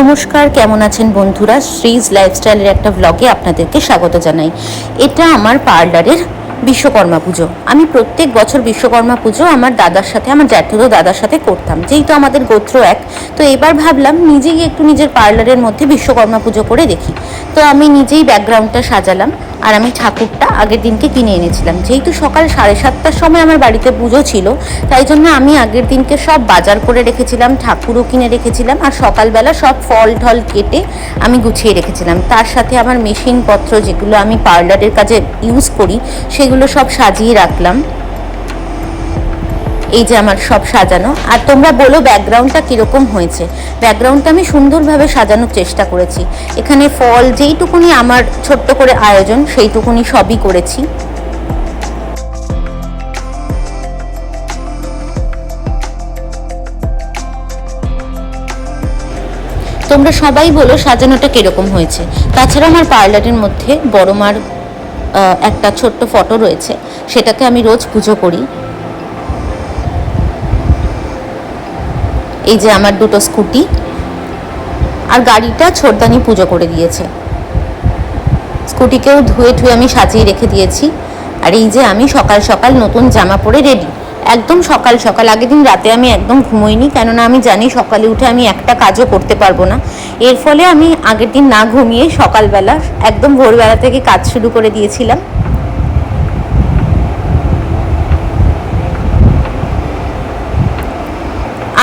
নমস্কার, কেমন আছেন বন্ধুরা? শ্রীজ লাইফস্টাইলের একটা ব্লগে আপনাদেরকে স্বাগত জানাই। এটা আমার পার্লারের বিশ্বকর্মা পুজো। আমি প্রত্যেক বছর বিশ্বকর্মা পুজো আমার দাদার সাথে, আমার জ্যাঠুরো দাদার সাথে করতাম। যেহেতু আমাদের গোত্র এক, তো এবার ভাবলাম নিজেই একটু নিজের পার্লারের মধ্যে বিশ্বকর্মা পুজো করে দেখি। তো আমি নিজেই ব্যাকগ্রাউন্ডটা সাজালাম। আর আমি ঠাকুরটা আগের দিনকে কিনে এনেছিলাম। যেহেতু সকাল সাড়ে সাতটার সময় আমার বাড়িতে পুজো ছিল, তাই জন্য আমি আগের দিনকে সব বাজার করে রেখেছিলাম, ঠাকুরও কিনে রেখেছিলাম আর সকালবেলা সব ফল ঠল কেটে আমি গুছিয়ে রেখেছিলাম। তার সাথে আমার মেশিনপত্র যেগুলো আমি পার্লারের কাজে ইউজ করি, সেগুলো সব সাজিয়ে রাখলাম। এই যে আমার সব সাজানো। আর তোমরা বলো ব্যাকগ্রাউন্ডটা কীরকম হয়েছে। ব্যাকগ্রাউন্ডটা আমি সুন্দরভাবে সাজানোর চেষ্টা করেছি। এখানে ফল যেইটুকুনি আমার ছোট্ট করে আয়োজন, সেইটুকুনি সবই করেছি। তোমরা সবাই বলো সাজানোটা কীরকম হয়েছে। তাছাড়া আমার পার্লারের মধ্যে বড় মার একটা ছোট্ট ফটো রয়েছে। সেটাকে আমি রোজ পুজো করি। এই যে আমার দুটো স্কুটি আর গাড়িটা ছোটদানি পুজো করে দিয়েছে। স্কুটিকেও ধুয়ে ধুয়ে আমি সাজিয়ে রেখে দিয়েছি। আর এই যে আমি সকাল সকাল নতুন জামা পরে রেডি একদম সকাল সকাল, আগের দিন রাতে আমি একদম ঘুমোইনি, কেননা আমি জানি সকালে উঠে আমি একটা কাজও করতে পারব না। এর ফলে আমি আগের দিন না ঘুমিয়ে সকালবেলা একদম ভোরবেলা থেকে কাজ শুরু করে দিয়েছিলাম।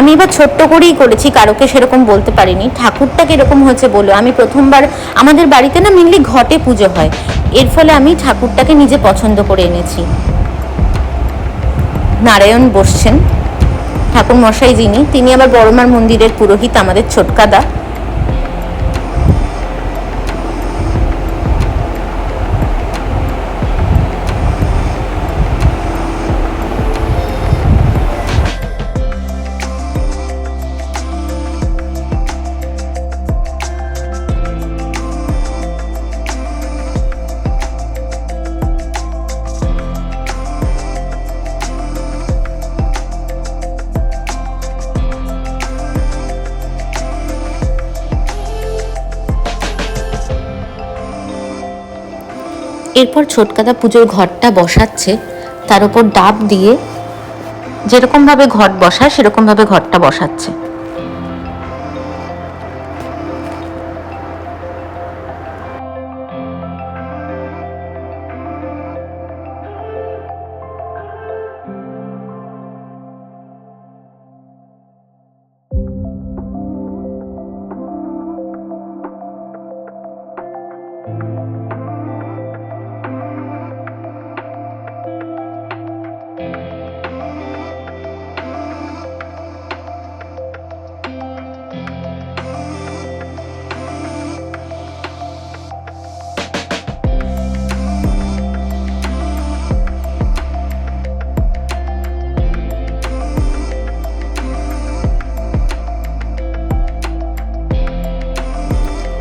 আমি এবার ছোট্ট করেই করেছি, কারোকে সেরকম বলতে পারিনি। ঠাকুরটা কীরকম হয়েছে বলো আমি প্রথমবার, আমাদের বাড়িতে না মেনলি ঘটে পুজো হয়। এর ফলে আমি ঠাকুরটাকে নিজে পছন্দ করে এনেছি। নারায়ণ বসছেন। ঠাকুর মশাই যিনি, তিনি আবার বড়মার মন্দিরের পুরোহিত আমাদের ছোটকাদা। এরপর ছোটকাদা পুজোর ঘরটা বসাচ্ছে, তার উপর ডাব দিয়ে যেরকমভাবে ঘট বসায়, সেরকমভাবে ঘরটা বসাচ্ছে।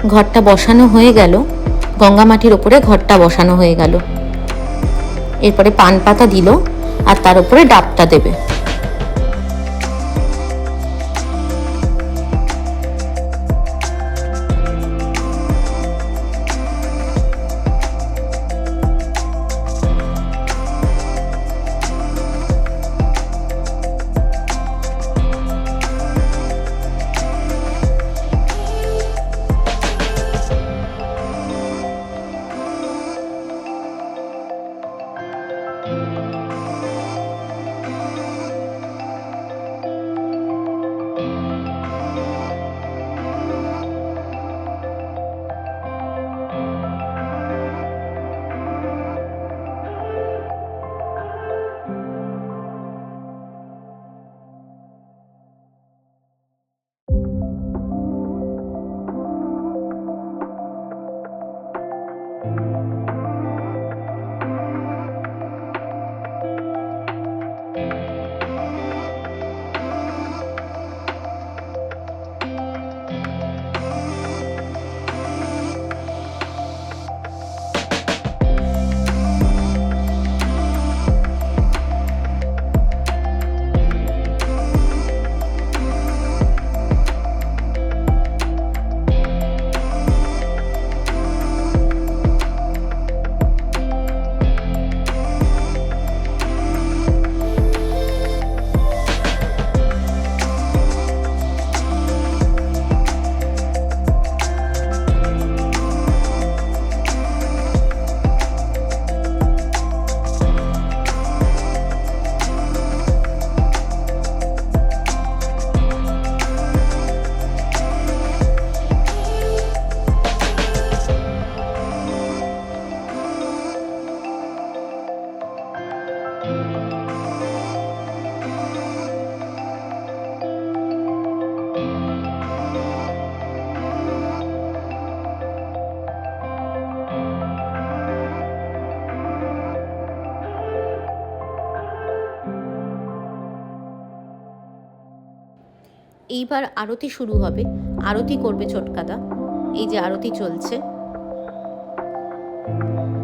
ঘরটা বসানো হয়ে গেল। গঙ্গা মাটির ওপরে ঘরটা বসানো হয়ে গেল। এরপরে পান পাতা দিল আর তার উপরে ডাবটা দেবে। এইবার আরতি শুরু হবে। আরতি করবে ছোটকাদা এই যে আরতি চলছে।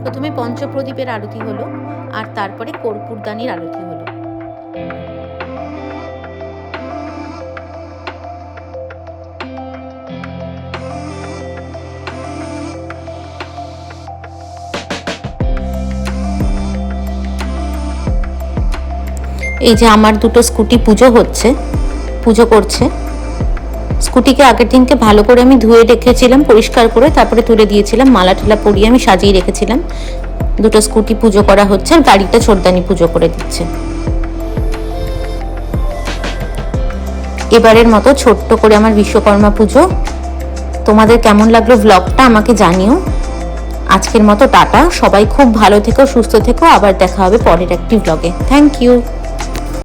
প্রথমে পঞ্চপ্রদীপের আরতি হলো, আর তারপরে কর্পূরদানির আরতি হলো। এই যে আমার দুটো স্কুটি পুজো হচ্ছে, পুজো করছে। স্কুটিকে আগের দিনকে ভালো করে আমি ধুয়ে রেখেছিলাম, পরিষ্কার করে তারপরে তুলে দিয়েছিলাম, মালা ঠালা পরিয়ে আমি সাজিয়ে রেখেছিলাম। দুটো স্কুটি পুজো করা হচ্ছে আর গাড়িটা ছোটদানি পুজো করে দিচ্ছে। এবারের মতো ছোট্ট করে আমার বিশ্বকর্মা পুজো। তোমাদের কেমন লাগল ব্লগটা আমাকে জানিও। আজকের মতো টাটা, সবাই খুব ভালো থেকো, সুস্থ থেকো, আবার দেখা হবে পরের একটি ব্লগে থ্যাংক ইউ